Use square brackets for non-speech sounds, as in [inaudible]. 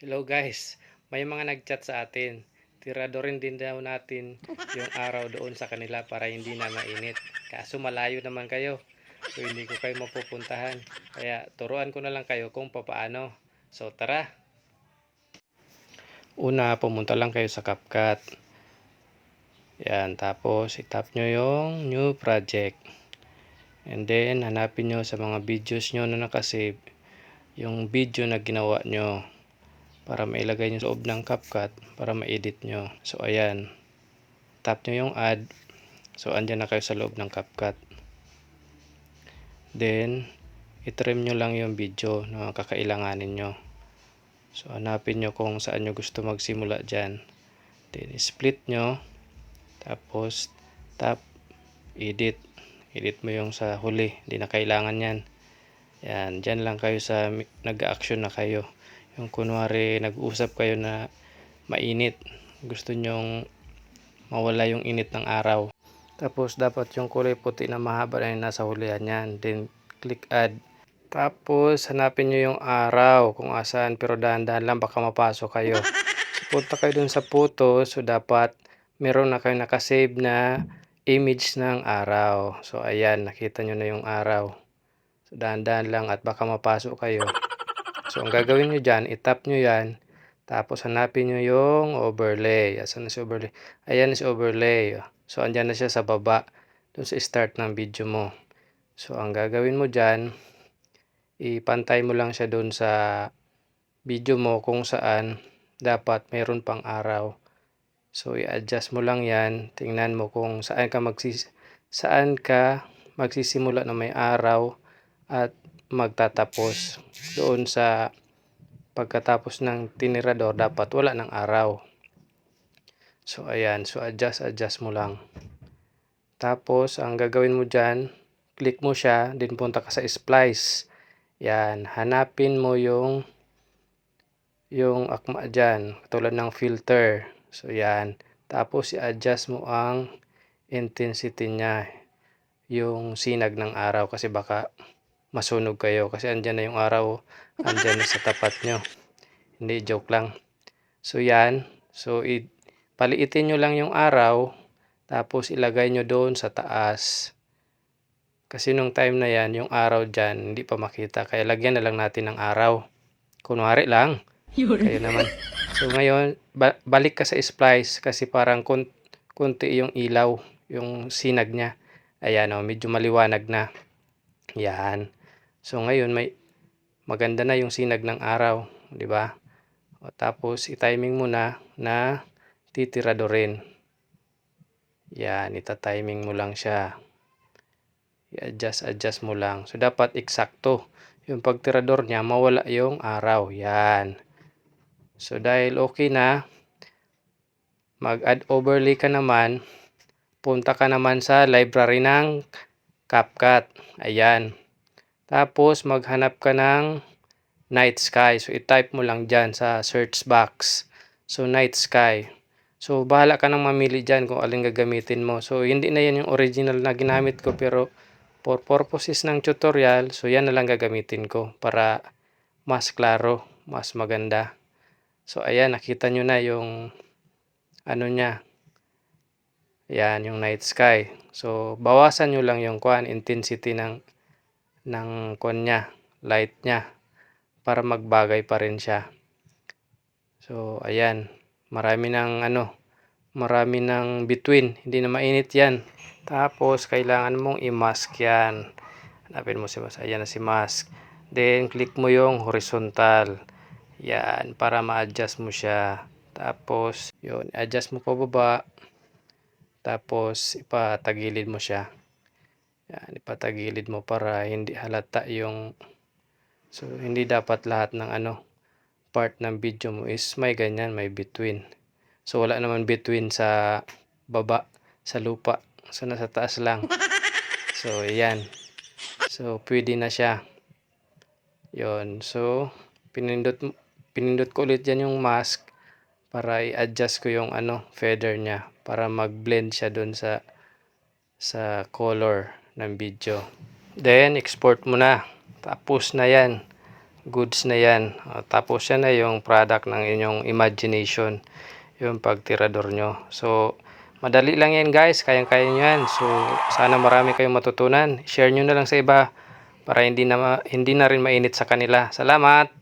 Hello guys, may mga nag-chat sa atin. Tiradorin din daw natin yung araw doon sa kanila para hindi na mainit. Kaso malayo naman kayo. So hindi ko kayo mapupuntahan. Kaya turuan ko na lang kayo kung papaano. So tara. Una, pumunta lang kayo sa CapCut. Yan, tapos itap nyo yung new project. And then, hanapin nyo sa mga videos nyo na nakasave yung video na ginawa nyo para mailagay nyo sa loob ng CapCut para ma-edit nyo. So, ayan. Tap nyo yung add. So, andyan na kayo sa loob ng CapCut. Then, itrim nyo lang yung video na kakailanganin nyo. So, hanapin nyo kung saan nyo gusto magsimula dyan. Then, split nyo. Tapos, tap, edit. Edit mo yung sa huli. Hindi na kailangan yan. Yan, dyan lang kayo sa nag-action na kayo. Yung kunwari nag-usap kayo na mainit. Gusto nyong mawala yung init ng araw. Tapos dapat yung kulay puti na mahaba na yung nasa hulihan yan. Then click add. Tapos hanapin nyo yung araw kung asan. Pero dahan-dahan lang baka mapasok kayo. So, punta kayo dun sa photo. So dapat meron na kayo nakasave na image ng araw. So ayan, nakita nyo na yung araw. So dahan-dahan lang at baka mapasok kayo. So, ang gagawin nyo dyan, itap nyo yan. Tapos, hanapin nyo yung overlay. Asan na si overlay? Ayan si overlay. So, andyan na siya sa baba. Doon sa start ng video mo. So, ang gagawin mo dyan, ipantay mo lang siya doon sa video mo kung saan dapat mayroon pang araw. So, i-adjust mo lang yan. Tingnan mo kung saan ka magsis saan ka magsisimula na may araw at magtatapos doon sa pagkatapos ng tinirador dapat wala ng araw. So ayan. So adjust adjust mo lang. Tapos ang gagawin mo dyan click mo siya din punta ka sa splice. Yan. Hanapin mo yung yung akma dyan tulad ng filter. So yan. Tapos i-adjust mo ang intensity niya yung sinag ng araw. Kasi baka masunog kayo kasi andyan na yung araw andyan na sa tapat nyo. Hindi joke lang. So yan. So i paliitin nyo lang yung araw tapos ilagay nyo doon sa taas. Kasi nung time na yan yung araw dyan hindi pa makita. Kaya lagyan na lang natin ng araw. Kunwari lang. Kayo naman. So ngayon ba balik ka sa splice kasi parang kun kunti yung ilaw yung sinag niya. Ayan o medyo maliwanag na. Yan So ngayon may maganda na yung sinag ng araw, 'di ba? O tapos i-timing mo na na titiradorin. Yan, ita-timing mo lang siya. I-adjust adjust mo lang. So dapat eksakto yung pagtirador niya mawala yung araw. Yan. So dahil okay na mag-add overlay ka naman, punta ka naman sa library ng CapCut. Ayan. Tapos, maghanap ka ng night sky. So, i-type mo lang dyan sa search box. So, night sky. So, bahala ka nang mamili dyan kung alin gagamitin mo. So, hindi na yan yung original na ginamit ko. Pero, for purposes ng tutorial, so yan na lang gagamitin ko para mas klaro, mas maganda. So, ayan, nakita nyo na yung ano niya. Yan, yung night sky. So, bawasan nyo lang yung kuan intensity ng ng kon niya, light niya para magbagay pa rin siya. So, ayan. Marami ng ano, marami ng between. Hindi na mainit yan. Tapos, kailangan mong i-mask yan. Hanapin mo si mask. Ayan na si mask. Then, click mo yung horizontal. Yan, para ma-adjust mo siya. Tapos, yun, adjust mo pababa. Tapos, ipatagilid mo siya. Yan, ipatagilid mo para hindi halata yung so hindi dapat lahat ng ano part ng video mo is may ganyan, may between. So wala naman between sa baba, sa lupa. So nasa taas lang. [laughs] So yan. So pwede na siya. Yon. So pinindot pinindot ko ulit yan yung mask para i-adjust ko yung ano feather niya para mag-blend siya doon sa sa color ng video. Then, export mo na. Tapos na yan. goods na yan. O, tapos yan na yung product ng inyong imagination, yung pagtirador nyo. So, madali lang yan guys, kayang-kaya nyo yan. So, sana marami kayong matutunan. Share nyo na lang sa iba para hindi na, hindi na rin mainit sa kanila. Salamat!